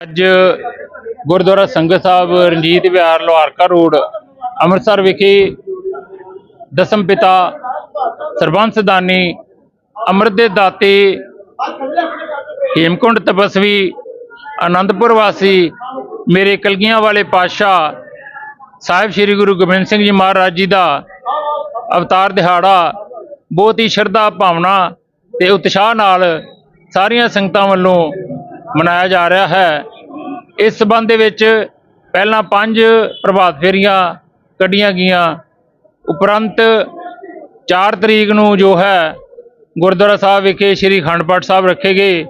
ਅੱਜ ਗੁਰਦੁਆਰਾ ਸੰਗਤ ਸਾਹਿਬ ਰਣਜੀਤ ਵਿਹਾਰ ਲੋਹਾਰਕਾ ਰੋਡ, ਅੰਮ੍ਰਿਤਸਰ ਵਿਖੇ ਦਸਮ ਪਿਤਾ ਸਰਬੰਸ ਦਾਨੀ ਅੰਮ੍ਰਿਤ ਦੇ ਦਾਤੇ ਹੇਮਕੁੰਡ ਤਪਸਵੀ ਆਨੰਦਪੁਰ ਵਾਸੀ ਮੇਰੇ ਕਲਗੀਆਂ ਵਾਲੇ ਪਾਤਸ਼ਾਹ ਸਾਹਿਬ ਸ੍ਰੀ ਗੁਰੂ ਗੋਬਿੰਦ ਸਿੰਘ ਜੀ ਮਹਾਰਾਜ ਜੀ ਦਾ ਅਵਤਾਰ ਦਿਹਾੜਾ, ਬਹੁਤ ਹੀ ਸ਼ਰਧਾ ਭਾਵਨਾ ਤੇ ਉਤਸ਼ਾਹ ਨਾਲ ਸਾਰੀਆਂ ਸੰਗਤਾਂ ਵੱਲੋਂ ਮਨਾਇਆ ਜਾ ਰਿਹਾ ਹੈ। ਇਸ ਸਬੰਧ ਦੇ ਵਿੱਚ ਪਹਿਲਾਂ ਪੰਜ ਪ੍ਰਭਾਤ ਫੇਰੀਆਂ ਕੱਢੀਆਂ ਗਈਆਂ। ਉਪਰੰਤ 4 ਤਰੀਕ ਨੂੰ ਜੋ ਹੈ, ਗੁਰਦੁਆਰਾ ਸਾਹਿਬ ਵਿਖੇ ਸ੍ਰੀ ਅਖੰਡ ਪਾਠ ਸਾਹਿਬ ਰੱਖੇ ਗਏ,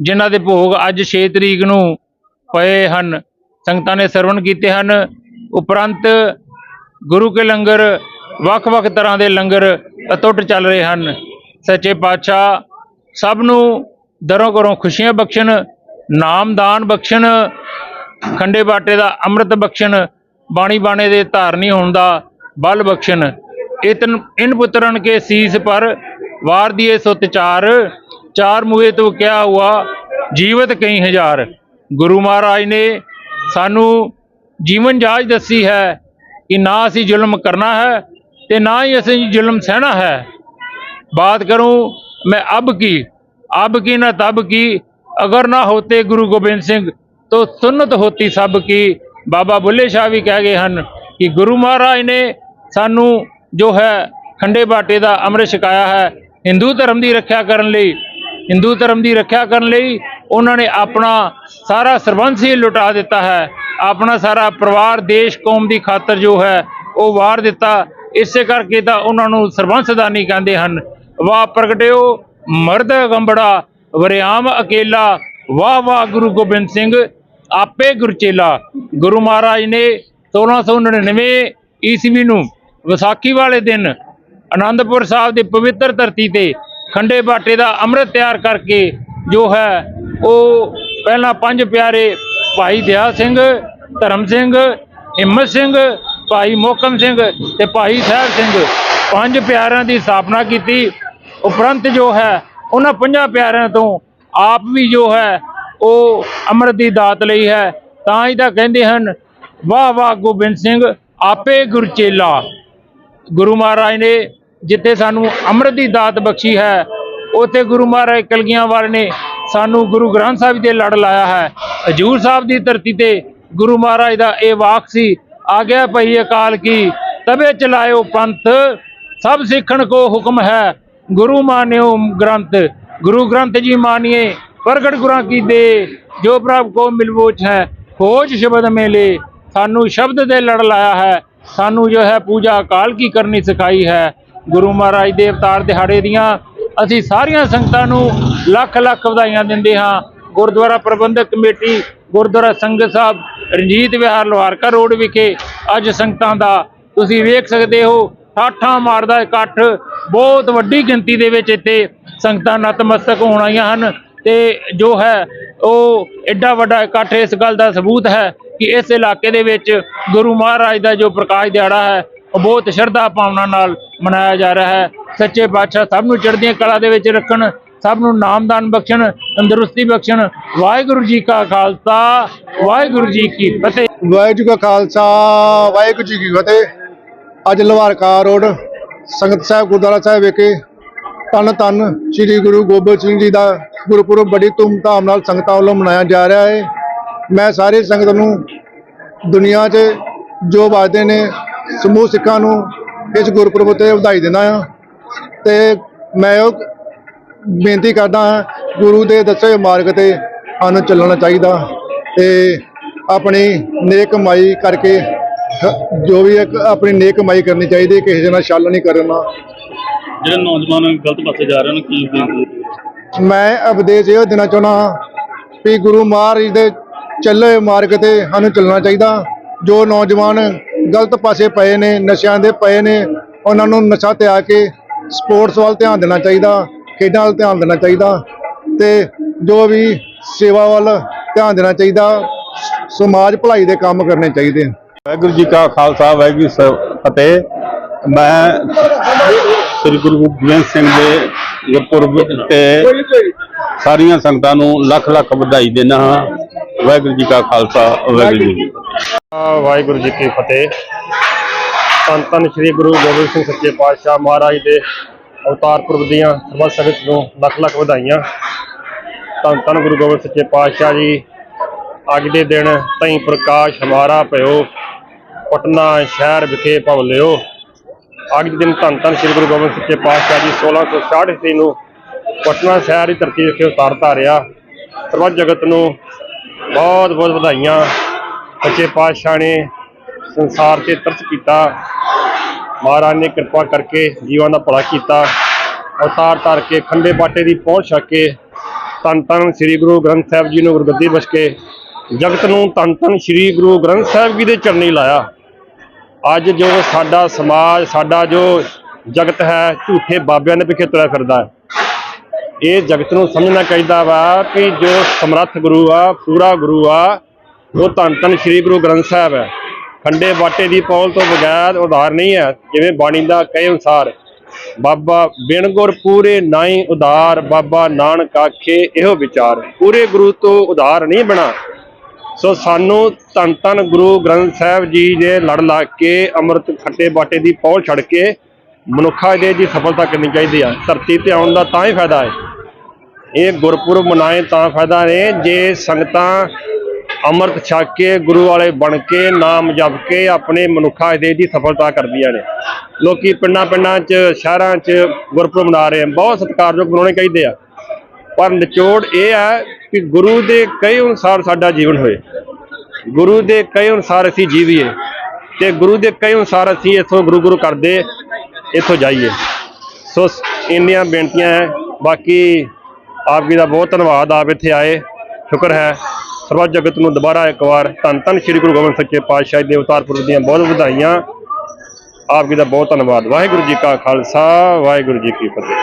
ਜਿਨ੍ਹਾਂ ਦੇ ਭੋਗ ਅੱਜ 6 ਤਰੀਕ ਨੂੰ ਪਏ ਹਨ। ਸੰਗਤਾਂ ਨੇ ਸਰਵਣ ਕੀਤੇ ਹਨ। ਉਪਰੰਤ ਗੁਰੂ ਕੇ ਲੰਗਰ, ਵੱਖ-ਵੱਖ ਤਰ੍ਹਾਂ ਦੇ ਲੰਗਰ ਅਟੁੱਟ ਚੱਲ ਰਹੇ ਹਨ। ਸੱਚੇ ਪਾਤਸ਼ਾਹ ਸਭ ਨੂੰ ਦਰੋਂ ਘਰੋਂ ਖੁਸ਼ੀਆਂ ਬਖਸ਼ਣ ਨਾਮਦਾਨ ਬਖਸ਼ਣ, ਖੰਡੇ ਬਾਟੇ ਦਾ ਅੰਮ੍ਰਿਤ ਬਖਸ਼ਣ, ਬਾਣੀ ਬਾਣੇ ਦੇ ਧਾਰਨੀ ਹੋਣ ਦਾ ਬਲ ਬਖਸ਼ਣ। ਇਤਨ, ਇਨ ਪੁੱਤਰਨ ਕੇ ਸੀਸ ਪਰ ਵਾਰ ਦੀ ਦਿਏ ਸੁਤ ਚਾਰ ਚਾਰ ਮੂਹੇ ਤੋਂ ਕਿਹਾ ਹੁਆ, ਜੀਵਤ ਕਈ ਹਜ਼ਾਰ। ਗੁਰੂ ਮਹਾਰਾਜ ਨੇ ਸਾਨੂੰ ਜੀਵਨ ਜਾਚ ਦੱਸੀ ਹੈ ਕਿ ਨਾ ਅਸੀਂ ਜ਼ੁਲਮ ਕਰਨਾ ਹੈ ਤੇ ਨਾ ਹੀ ਅਸੀਂ ਜ਼ੁਲਮ ਸਹਿਣਾ ਹੈ। ਬਾਤ ਕਰੂੰ ਮੈਂ ਅਬ ਕੀ ਅਬ ਕੀ ਨਾ ਤਬ ਕੀ अगर ना होते गुरु गोबिंद सिंह तो सुन्नत होती सब की ਬਾਬਾ ਬੁੱਲੇ ਸ਼ਾਹ ਵੀ ਕਹਿ ਗਏ ਹਨ ਕਿ ਗੁਰੂ ਮਹਾਰਾਜ ਨੇ ਸਾਨੂੰ ਜੋ ਹੈ ਖੰਡੇ ਬਾਟੇ ਦਾ ਅੰਮ੍ਰਿਤ ਛਕਾਇਆ ਹੈ ਹਿੰਦੂ ਧਰਮ ਦੀ ਰੱਖਿਆ ਕਰਨ ਲਈ ਹਿੰਦੂ ਧਰਮ ਦੀ ਰੱਖਿਆ ਕਰਨ ਲਈ ਉਹਨਾਂ ਨੇ ਆਪਣਾ ਸਾਰਾ ਸਰਬੰਸ ਹੀ ਲੁਟਾ ਦਿੱਤਾ ਹੈ ਆਪਣਾ ਸਾਰਾ ਪਰਿਵਾਰ ਦੇਸ਼ ਕੌਮ ਦੀ ਖਾਤਰ ਜੋ ਹੈ ਉਹ ਵਾਰ ਦਿੱਤਾ ਇਸੇ ਕਰਕੇ ਤਾਂ ਉਹਨਾਂ ਨੂੰ ਸਰਬੰਸਦਾਨੀ ਕਹਿੰਦੇ ਹਨ ਵਾਹ ਪ੍ਰਗਟਿਓ ਮਰਦ ਗੰਬੜਾ ਵਰਿਆਮ ਅਕੇਲਾ, ਵਾਹ ਵਾਹ ਗੁਰੂ ਗੋਬਿੰਦ ਸਿੰਘ, ਆਪੇ ਗੁਰਚੇਲਾ ਗੁਰੂ ਮਹਾਰਾਜ ਨੇ 1699 ਈਸਵੀ ਨੂੰ ਵਿਸਾਖੀ ਵਾਲੇ ਦਿਨ ਆਨੰਦਪੁਰ ਸਾਹਿਬ ਦੀ ਪਵਿੱਤਰ ਧਰਤੀ ਤੇ ਖੰਡੇ ਬਾਟੇ ਦਾ ਅੰਮ੍ਰਿਤ ਤਿਆਰ ਕਰਕੇ ਜੋ ਹੈ, ਉਹ ਪਹਿਲਾਂ ਪੰਜ ਪਿਆਰੇ ਭਾਈ ਦਿਆ ਸਿੰਘ, ਧਰਮ ਸਿੰਘ, ਹਿੰਮਤ ਸਿੰਘ, ਭਾਈ ਮੋਕਮ ਸਿੰਘ ਤੇ ਭਾਈ ਸਾਹਿਬ ਸਿੰਘ ਪੰਜ ਪਿਆਰਿਆਂ ਦੀ ਸਥਾਪਨਾ ਕੀਤੀ। ਉਪਰੰਤ ਜੋ ਹੈ ਉਹਨਾਂ ਪੰਜਾਂ ਪਿਆਰਿਆਂ ਤੋਂ ਆਪ ਵੀ ਜੋ ਹੈ, ਉਹ ਅੰਮ੍ਰਿਤ ਦੀ ਦਾਤ ਲਈ ਹੈ। ਤਾਂ ਹੀ ਤਾਂ ਕਹਿੰਦੇ ਹਨ, ਵਾਹ ਵਾਹ ਗੋਬਿੰਦ ਸਿੰਘ, ਆਪੇ ਗੁਰਚੇਲਾ ਗੁਰੂ ਮਹਾਰਾਜ ਨੇ ਜਿੱਥੇ ਸਾਨੂੰ ਅੰਮ੍ਰਿਤ ਦੀ ਦਾਤ ਬਖਸ਼ੀ ਹੈ, ਉੱਥੇ ਗੁਰੂ ਮਹਾਰਾਜ ਕਲਗੀਆਂ ਵਾਲੇ ਨੇ ਸਾਨੂੰ ਗੁਰੂ ਗ੍ਰੰਥ ਸਾਹਿਬ ਦੇ ਲੜ ਲਾਇਆ ਹੈ। ਹਜੂਰ ਸਾਹਿਬ ਦੀ ਧਰਤੀ ਤੇ ਗੁਰੂ ਮਹਾਰਾਜ ਦਾ ਇਹ ਵਾਕ ਸੀ ਆ ਗਿਆ ਭਈ ਅਕਾਲ ਕੀ, ਤਵੇ ਚਲਾਇਓ ਪੰਥ, ਸਭ ਸਿੱਖਣ ਕੋ ਹੁਕਮ ਹੈ ਗੁਰੂ ਮਾਨਿਓ ਗ੍ਰੰਥ, ਗੁਰੂ ਗ੍ਰੰਥ ਜੀ ਮਾਨੀਏ, ਪ੍ਰਗਟ ਗੁਰਾਂ ਕੀ ਦੇ, ਜੋ ਪ੍ਰਭ ਕੋ ਮਿਲਵੋਚ ਹੈ, ਖੋਜ ਸ਼ਬਦ ਮੇਲੇ, ਸਾਨੂੰ ਸ਼ਬਦ ਦੇ ਲੜ ਲਾਇਆ ਹੈ, ਸਾਨੂੰ ਜੋ ਹੈ ਪੂਜਾ ਅਕਾਲ ਕੀ ਕਰਨੀ ਸਿਖਾਈ ਹੈ। ਗੁਰੂ ਮਹਾਰਾਜ ਦੇ ਅਵਤਾਰ ਦਿਹਾੜੇ ਦੀਆਂ ਅਸੀਂ ਸਾਰੀਆਂ ਸੰਗਤਾਂ ਨੂੰ ਲੱਖ ਲੱਖ ਵਧਾਈਆਂ ਦਿੰਦੇ ਹਾਂ। ਗੁਰਦੁਆਰਾ ਪ੍ਰਬੰਧਕ ਕਮੇਟੀ, ਗੁਰਦੁਆਰਾ ਸੰਗਤ ਸਾਹਿਬ, ਰਣਜੀਤ ਵਿਹਾਰ, ਲੋਹਾਰਕਾ ਰੋਡ ਵਿਖੇ ਅੱਜ ਸੰਗਤਾਂ ਦਾ ਤੁਸੀਂ ਵੇਖ ਸਕਦੇ ਹੋ। ਠਾਠਾਂ ਮਾਰਦਾ ਇਕੱਠ, ਬਹੁਤ ਵੱਡੀ ਗਿਣਤੀ ਦੇ ਵਿੱਚ ਇੱਥੇ ਸੰਗਤਾਂ ਨਤਮਸਤਕ ਹੋਣ ਆਈਆਂ ਹਨ ਤੇ ਜੋ ਹੈ, ਉਹ ਐਡਾ ਵੱਡਾ ਇਕੱਠ ਇਸ ਗੱਲ ਦਾ ਸਬੂਤ ਹੈ ਕਿ ਇਸ ਇਲਾਕੇ ਦੇ ਵਿੱਚ ਗੁਰੂ ਮਹਾਰਾਜ ਦਾ ਜੋ ਪ੍ਰਕਾਸ਼ ਦਿਹਾੜਾ ਹੈ, ਉਹ ਬਹੁਤ ਸ਼ਰਧਾ ਭਾਵਨਾ ਨਾਲ ਮਨਾਇਆ ਜਾ ਰਿਹਾ ਹੈ। ਸੱਚੇ ਪਾਤਸ਼ਾਹ ਸਭ ਨੂੰ ਚੜ੍ਹਦੀਆਂ ਕਲਾ ਦੇ ਵਿੱਚ ਰੱਖਣ, ਸਭ ਨੂੰ ਨਾਮਦਾਨ ਬਖਸ਼ਣ, ਤੰਦਰੁਸਤੀ ਬਖਸ਼ਣ। ਵਾਹਿਗੁਰੂ ਜੀ ਕਾ ਖਾਲਸਾ, ਵਾਹਿਗੁਰੂ ਜੀ ਕੀ ਫਤਿਹ। ਵਾਹਿਗੁਰੂ ਜੀ ਕਾ ਖਾਲਸਾ, ਵਾਹਿਗੁਰੂ ਜੀ ਕੀ ਫਤਿਹ। ਅੱਜ ਲਵਾਰਕਾ ਰੋਡ, ਸੰਗਤ ਸਾਹਿਬ, ਗੁਰਦੁਆਰਾ ਸਾਹਿਬ ਵਿਖੇ ਤਨ ਤਨ ਸ੍ਰੀ ਗੁਰੂ ਗੋਬਿੰਦ ਸਿੰਘ ਜੀ ਦਾ ਗੁਰਪੁਰਬ ਬੜੀ ਧੂਮਧਾਮ ਨਾਲ ਸੰਗਤਾਂ ਵੱਲੋਂ ਮਨਾਇਆ ਜਾ ਰਿਹਾ ਹੈ। ਮੈਂ ਸਾਰੇ ਸੰਗਤ ਨੂੰ ਦੁਨੀਆ 'ਚ ਜੋ ਵੱਜਦੇ ਨੇ, ਸਮੂਹ ਸਿੱਖਾਂ ਨੂੰ ਇਸ ਗੁਰਪੁਰਬ ਤੇ ਵਧਾਈ ਦਿੰਦਾ ਹਾਂ ਤੇ ਮੈਂ ਉਹ ਬੇਨਤੀ ਕਰਦਾ ਹਾਂ, ਗੁਰੂ ਦੇ ਦੱਸੇ ਮਾਰਗ ਤੇ ਸਾਨੂੰ ਚੱਲਣਾ ਚਾਹੀਦਾ ਤੇ ਆਪਣੀ ਨੇਕ ਕਮਾਈ ਕਰਕੇ ਜੋ ਵੀ ਇੱਕ ਆਪਣੀ ਨੇਕ ਕਮਾਈ ਕਰਨੀ ਚਾਹੀਦੀ ਹੈ, ਕਿਸੇ ਦੇ ਨਾਲ ਛਲ ਨਹੀਂ ਕਰਨਾ। ਜਿਹੜੇ ਨੌਜਵਾਨ ਗਲਤ ਪਾਸੇ ਜਾ ਰਹੇ ਨੇ ਕੀ ਬੇਨਤੀ ਮੈਂ ਉਪਦੇਸ਼ ਇਹ ਦੇਣਾ ਚਾਹੁੰਦਾ ਵੀ ਗੁਰੂ ਮਹਾਰਾਜ ਦੇ ਚੱਲੇ ਮਾਰਗ ਤੇ ਸਾਨੂੰ ਚੱਲਣਾ ਚਾਹੀਦਾ। ਜੋ ਨੌਜਵਾਨ ਗਲਤ ਪਾਸੇ ਪਏ ਨੇ ਨਸ਼ਿਆਂ ਦੇ ਪਏ ਨੇ ਉਹਨਾਂ ਨੂੰ ਨਸ਼ਾ ਤਿਆਗ ਕੇ ਸਪੋਰਟਸ ਵੱਲ ਧਿਆਨ ਦੇਣਾ ਚਾਹੀਦਾ ਖੇਡਾਂ ਵੱਲ ਧਿਆਨ ਦੇਣਾ ਚਾਹੀਦਾ ਤੇ ਜੋ ਵੀ ਸੇਵਾ ਵੱਲ ਧਿਆਨ ਦੇਣਾ ਚਾਹੀਦਾ ਸਮਾਜ ਭਲਾਈ ਦੇ ਕੰਮ ਕਰਨੇ ਚਾਹੀਦੇ ਵਾਹਿਗੁਰੂ ਜੀ ਕਾ ਖਾਲਸਾ, ਵਾਹਿਗੁਰੂ ਜੀ ਫਤਿਹ। ਮੈਂ ਸ੍ਰੀ ਗੁਰੂ ਗੋਬਿੰਦ ਸਿੰਘ ਦੇ ਗੁਰਪੁਰਬ ਤੇ ਸਾਰੀਆਂ ਸੰਗਤਾਂ ਨੂੰ ਲੱਖ ਲੱਖ ਵਧਾਈ ਦਿੰਦਾ ਹਾਂ। ਵਾਹਿਗੁਰੂ ਜੀ ਕਾ ਖਾਲਸਾ, ਵਾਹਿਗੁਰੂ ਜੀ ਵਾਹਿਗੁਰੂ ਜੀ ਕੀ ਫਤਿਹ। ਧੰਨ ਧੰਨ ਸ੍ਰੀ ਗੁਰੂ ਗੋਬਿੰਦ ਸਿੰਘ ਸੱਚੇ ਪਾਤਸ਼ਾਹ ਮਹਾਰਾਜ ਦੇ ਅਵਤਾਰ ਪੁਰਬ ਦੀਆਂ ਸਰਬੱਤ ਸੰਗਤ ਨੂੰ ਲੱਖ ਲੱਖ ਵਧਾਈਆਂ। ਧੰਨ ਧੰਨ ਗੁਰੂ ਗੋਬਿੰਦ ਸੱਚੇ ਪਾਤਸ਼ਾਹ ਜੀ, ਅੱਜ ਦੇ ਦਿਨ ਤਈ ਪ੍ਰਕਾਸ਼ ਹਮਾਰਾ ਭਇਓ ਪਟਨਾ ਸ਼ਹਿਰ ਵਿਖੇ ਭਵ ਲਿਓ। ਅੱਜ ਦੇ ਦਿਨ ਧੰਨ ਧੰਨ ਸ੍ਰੀ ਗੁਰੂ ਗੋਬਿੰਦ ਸੱਚੇ ਪਾਤਸ਼ਾਹ ਜੀ 1666 ਈਸਵੀ ਨੂੰ ਪਟਨਾ ਸ਼ਹਿਰ ਦੀ ਧਰਤੀ ਵਿਖੇ ਅਵਤਾਰ ਧਾਰਿਆ। ਸਰਬੱਤ ਜਗਤ ਨੂੰ ਬਹੁਤ ਬਹੁਤ ਵਧਾਈਆਂ। ਸੱਚੇ ਪਾਤਸ਼ਾਹ ਨੇ ਸੰਸਾਰ ਤੇ ਤਰਸ ਕੀਤਾ। ਮਹਾਰਾਜ ਨੇ ਕਿਰਪਾ ਕਰਕੇ ਜੀਵਾਂ ਦਾ ਭਲਾ ਕੀਤਾ। ਅਵਤਾਰ ਧਾਰ ਕੇ ਖੰਡੇ ਬਾਟੇ ਦੀ ਪਹੁੰਚ ਛਕ ਕੇ ਧੰਨ ਧੰਨ ਸ੍ਰੀ ਗੁਰੂ ਗ੍ਰੰਥ ਸਾਹਿਬ ਜੀ ਨੂੰ ਗੁਰਗੱਦੀ ਬਖਸ਼ ਕੇ ਜਗਤ ਨੂੰ ਧੰਨ ਧੰਨ ਸ੍ਰੀ ਗੁਰੂ ਗ੍ਰੰਥ ਸਾਹਿਬ ਜੀ ਦੇ ਚਰਨੀ ਲਾਇਆ। ਅੱਜ ਜੋ ਸਾਡਾ ਸਮਾਜ, ਸਾਡਾ ਜੋ ਜਗਤ ਹੈ, ਝੂਠੇ ਬਾਬਿਆਂ ਦੇ ਪਿੱਛੇ ਤੁਰਿਆ ਫਿਰਦਾ ਹੈ। ਇਹ ਜਗਤ ਨੂੰ ਸਮਝਣਾ ਚਾਹੀਦਾ ਵਾ ਕਿ ਜੋ ਸਮਰੱਥ ਗੁਰੂ ਆ, ਪੂਰਾ ਗੁਰੂ ਆ, ਉਹ ਧੰਨ ਧੰਨ ਸ੍ਰੀ ਗੁਰੂ ਗ੍ਰੰਥ ਸਾਹਿਬ ਹੈ। ਖੰਡੇ ਬਾਟੇ ਦੀ ਪੌਲ ਤੋਂ ਬਗੈਰ ਉਧਾਰ ਨਹੀਂ ਹੈ, ਜਿਵੇਂ ਬਾਣੀ ਦਾ ਕਹੇ ਅਨੁਸਾਰ, ਬਾਬਾ ਬਿਨ ਗੁਰ ਪੂਰੇ ਨਾਈ ਉਧਾਰ, ਬਾਬਾ ਨਾਨਕ ਆਖੇ ਇਹੋ ਵਿਚਾਰ। ਪੂਰੇ ਗੁਰੂ ਤੋਂ ਉਧਾਰ ਨਹੀਂ ਬਣਾ। ਸੋ ਸਾਨੂੰ ਧੰਨ ਧੰਨ ਗੁਰੂ ਗ੍ਰੰਥ ਸਾਹਿਬ ਜੀ ਦੇ ਲੜ ਲਾ ਕੇ, ਅੰਮ੍ਰਿਤ ਖੱਟੇ ਬਾਟੇ ਦੀ ਪੌਲ ਛੱਡ ਕੇ ਮਨੁੱਖਾ ਦੇ ਦੀ ਸਫਲਤਾ ਕਰਨੀ ਚਾਹੀਦੀ ਆ। ਧਰਤੀ ਤੇ ਆਉਣ ਦਾ ਤਾਂ ਹੀ ਫਾਇਦਾ ਹੈ। ਇਹ ਗੁਰਪੁਰਬ ਮਨਾਏ ਤਾਂ ਫਾਇਦਾ ਨੇ, ਜੇ ਸੰਗਤਾਂ ਅੰਮ੍ਰਿਤ ਛਕ ਕੇ, ਗੁਰੂ ਵਾਲੇ ਬਣ ਕੇ, ਨਾਮ ਜਪ ਕੇ ਆਪਣੇ ਮਨੁੱਖਾ ਦੇ ਦੀ ਸਫਲਤਾ ਕਰਦੀਆਂ ਨੇ। ਲੋਕੀ ਪਿੰਡਾਂ ਪਿੰਡਾਂ 'ਚ, ਸ਼ਹਿਰਾਂ 'ਚ ਗੁਰਪੁਰਬ ਮਨਾ ਰਹੇ ਆ। ਬਹੁਤ ਸਤਿਕਾਰਯੋਗ ਬਣਾਉਣੇ ਚਾਹੀਦੇ ਆ। ਪਰ ਨਿਚੋੜ ਇਹ ਹੈ ਕਿ ਗੁਰੂ ਦੇ ਕਈ ਅਨੁਸਾਰ ਸਾਡਾ ਜੀਵਨ ਹੋਏ। ਗੁਰੂ ਦੇ ਕਈ ਅਨੁਸਾਰ ਅਸੀਂ ਜੀਵੀਏ ਤੇ ਗੁਰੂ ਦੇ ਕਈ ਅਨੁਸਾਰ ਅਸੀਂ ਇੱਥੋਂ ਗੁਰੂ ਗੁਰੂ ਕਰਦੇ ਇੱਥੋਂ ਜਾਈਏ। ਸੋ ਇੰਨੀਆਂ ਬੇਨਤੀਆਂ ਹੈ। ਬਾਕੀ ਆਪ ਜੀ ਦਾ ਬਹੁਤ ਧੰਨਵਾਦ। ਆਪ ਇੱਥੇ ਆਏ। ਸ਼ੁਕਰ ਹੈ। ਸਰਬੱਤ ਜਗਤ ਨੂੰ ਦੁਬਾਰਾ ਇੱਕ ਵਾਰ ਧੰਨ ਧੰਨ ਸ੍ਰੀ ਗੁਰੂ ਗੋਬਿੰਦ ਸੱਚੇ ਪਾਤਸ਼ਾਹ ਦੇ ਅਵਤਾਰ ਪੁਰਬ ਦੀਆਂ ਬਹੁਤ ਵਧਾਈਆਂ। ਆਪ ਜੀ ਦਾ ਬਹੁਤ ਧੰਨਵਾਦ। ਵਾਹਿਗੁਰੂ ਜੀ ਕਾ ਖਾਲਸਾ। ਵਾਹਿਗੁਰੂ ਜੀ ਕੀ ਫਤਿਹ।